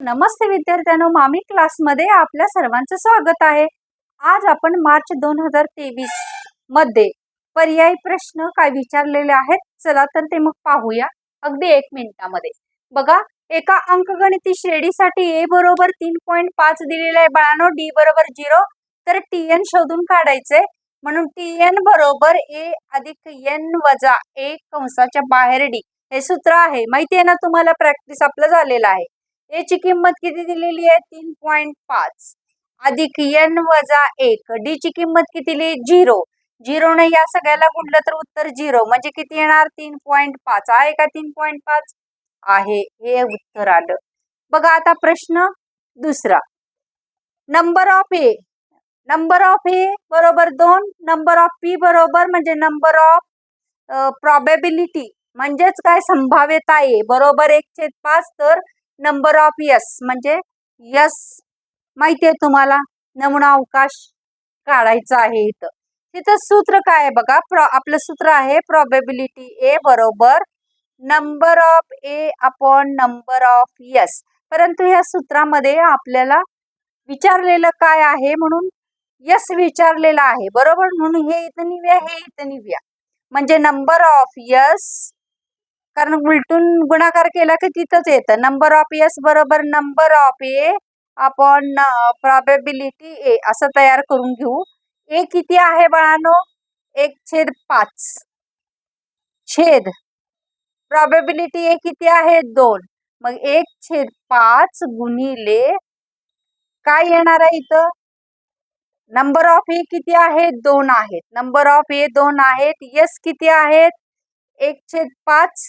नमस्ते विद्यार्थ्यांनो मामी क्लासमध्ये आपल्या सर्वांचं स्वागत आहे. आज आपण मार्च दोन हजार तेवीसमध्ये पर्यायी प्रश्न काय विचारलेले आहेत चला तर ते मग पाहूया अगदी एक मिनिटामध्ये. बघा एका अंकगणिती श्रेणीसाठी ए बरोबर तीन पॉईंट पाच दिलेलं आहे बाळानो डी बरोबर झिरो तर टी एन शोधून काढायचंय. म्हणून टी एन बरोबर ए अधिक एन वजा ए कंसाच्या बाहेर डी. हे सूत्र आहे. माहिती आहे ना तुम्हाला? प्रॅक्टिस आपलं झालेलं आहे. ए ची किंमत किती दिलेली आहे? तीन पॉईंट पाच. अधिक एन वजा एक. डी ची किंमत किती दिली? झिरो. झिरो ने या सगळ्याला गुणलं तर उत्तर झिरो. म्हणजे किती येणार? तीन पॉईंट पाच. आहे का तीन पॉईंट पाच? आहे. हे उत्तर आलं. बघा आता प्रश्न दुसरा. Number of A number of A बरोबर दोन. नंबर ऑफ पी बरोबर म्हणजे नंबर ऑफ प्रॉबेबिलिटी म्हणजेच काय? संभाव्यता आहे बरोबर एक छेद पाच तर नंबर ऑफ यस म्हणजे यस माहिती आहे तुम्हाला? नमुना अवकाश काढायचा आहे इथं. तिथं सूत्र काय आहे बघा? आपलं सूत्र आहे प्रॉबेबिलिटी ए बरोबर number of A upon number of S परंतु या सूत्रामध्ये आपल्याला विचारलेलं काय आहे म्हणून यस विचारलेलं आहे. बरोबर? म्हणून हे इथं निव्या हे इथं निव्या. म्हणजे नंबर ऑफ यस कारण उलटून गुणाकार केला की तिथंच येतं. नंबर ऑफ एस बरोबर number of A upon probability A असं तयार करून घेऊ. ए किती आहे बाळानो? एक छेद पाच. छेद. प्रॉबेबिलिटी ए किती आहे? दोन. मग एक छेद पाच गुणिले काय येणार आहे इथं? नंबर ऑफ ए किती आहे? दोन आहेत. नंबर ऑफ ए दोन आहेत. यस किती आहेत? एक छेद पाच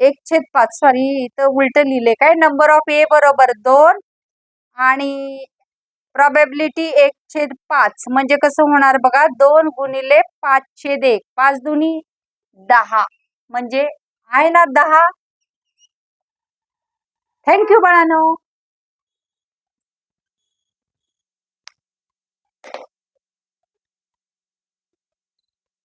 एक छेद पाच सॉरी इथं उलट लिहिले काय? नंबर ऑफ ए बरोबर दोन आणि प्रॉबेबिलिटी एक छेद पाच. म्हणजे कसं होणार बघा? दोन गुणिले पाच छेद एक. पाच दुनी दहा. म्हणजे आहे ना दहा? थँक्यू बाळानो.